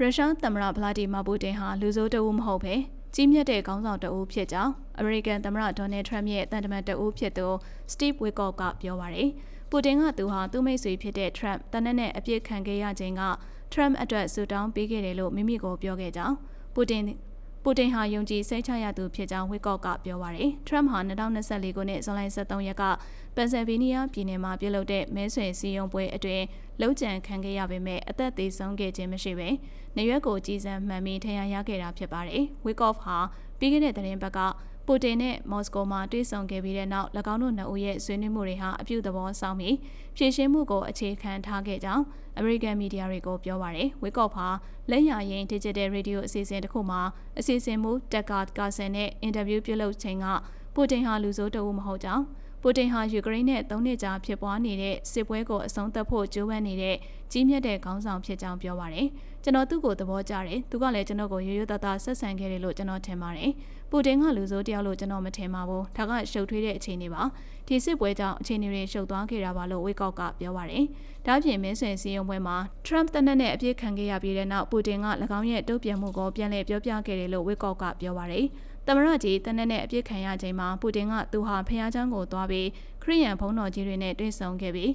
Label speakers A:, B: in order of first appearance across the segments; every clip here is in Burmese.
A: ရုရှားသမ္မတဗလာဒီမာပူတင်ဟာလူဆိုးတဦးမဟုတ်ပဲကြီးမြတ်တဲ့ခေါင်းဆောင်တဦးဖြစ်ကြောင်းအမေရိကန်သမ္မတဒေါ်နယ်ထရမ့်ရဲ့တန်တမန်တဦးဖြစ်သူစတီဗ်ဝီကော့ကပြောပါရယ်ပူတင်ကသူဟာသူ့မိတ်ဆွေဖြစ်တဲ့ထရမ့်တနက်နဲ့အပြစ်ခံခဲ့ရခြင်းကထရမ့်အတွက်ဆူတောင်းပေးခဲ့တယ်လို့မိမိကိုပြောခဲ့ကြောင်းပူတင် ပူတင်ဟာယုံကြည်စိတ်ချရသူဖြစ်ကြောင်းဝီကော့ကပြောပါရယ်ထရမ့်ဟာ2024ခုနှစ်ဇွန်လ23ရက်ကပန်ဆယ်ဗေးနီးယားပြည်နယ်မှာပြုလုပ်တဲ့မဲဆွယ်စည်းရုံးပွဲအတွင်းလုံခြံခံခဲ့ရပေမဲ့အသက်သေးဆုံးခဲ့ခြင်းမရှိပဲနေရွက်ကိုကြီးစံမှန်ပြီးထင်ရရခဲ့တာဖြစ်ပါတယ်ဝီကော့ဟာ ပြီးခဲ့တဲ့သတင်းပတ်ကပူတင်နဲ့မော်စကိုမှာတွေ့ဆုံခဲ့ပြီးတဲ့နောက်၎င်းတို့နှစ်ဦးရဲ့ဆွေးနွေးမှုတွေဟာအပြုသဘောဆောင်ပြီးဖြည့်ရှင်းမှုကိုအခြေခံထားခဲ့ကြောင်းအမေရိကန်မီဒီယာတွေကိုပြောပါရယ်ဝေကော့ဖာလက်ရရင် Digital Radio အစီအစဉ်တစ်ခုမှာအစီအစဉ်မူတက်ကာကာဆန်နဲ့အင်တာဗျူးပြုလုပ်ချိန်ကပူတင်ဟာလူဆိုးတအုပ်မဟုတ်ကြောင်းပူတင်ဟာယူကရိန်းနဲ့သုံးနှစ်ကြာဖြစ်ပွားနေတဲ့စစ်ပွဲကိုအဆုံးသတ်ဖို့ကြိုးပမ်းနေတဲ့ကြီးမြတ်တဲ့ခေါင်းဆောင်ဖြစ်ကြောင်းပြောပါရယ် ကျွန်တော်သူ့ကိုသဘောကျတယ်သူကလည်းကျွန်တော်ကိုရိုးရိုးသားသားဆက်ဆံခဲ့တယ်လို့ကျွန်တော်ထင်ပါတယ်ပူတင်ကလူဆိုးတယောက်လို့ကျွန်တော်မထင်ပါဘူးဒါကရှုပ်ထွေးတဲ့အခြေအနေပါဒီစစ်ပွဲကြောင့်အခြေအနေတွေရှုပ်သွားခဲ့တာပါလို့ဝေကောက်ကပြောပါရယ်ဒါ့အပြင်မင်းဆွေစည်းရုံးပွဲမှာ Trump တနက်နဲ့အပြစ်ခံခဲ့ရပြီးတဲ့နောက်ပူတင်က၎င်းရဲ့တုံ့ပြန်မှုကိုပြန်လည်ပြောပြခဲ့တယ်လို့ဝေကောက်ကပြောပါရယ်သမရကြီးတနက်နဲ့အပြစ်ခံရချိန်မှာပူတင်ကသူဟာဖျားချောင်းကိုသွားပြီးခရီးရန်ဘုံတော်ကြီးတွေနဲ့တွေ့ဆုံခဲ့ပြီး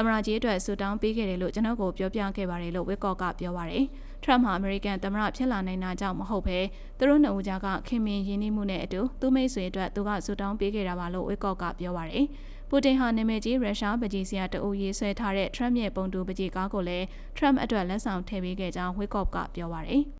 A: သမရကြီးအတွက်ဆူတောင်းပေးခဲ့တယ်လို့ကျွန်တော်ကိုပြောပြခဲ့ပါတယ်လို့ဝစ်ကော့ကပြောပါတယ်။ထရမ့်ဟာအမေရိကန်သမရဖြစ်လာနိုင်တာကြောင့်မဟုတ်ဘဲသူတို့နှစ်ဦးကြားကခင်မင်ရင်းနှီးမှုနဲ့အတူသူမိတ်ဆွေအတွက်သူကဆူတောင်းပေးခဲ့တာပါလို့ဝစ်ကော့ကပြောပါတယ်။ပူတင်ဟာနာမည်ကြီးရုရှားပကြီးစရာတအူရေးဆွဲထားတဲ့ထရမ့်ရဲ့ပုံတူပကြီးကားကိုလည်းထရမ့်အတွက်လက်ဆောင်ထည့်ပေးခဲ့ကြောင်းဝစ်ကော့ကပြောပါတယ်။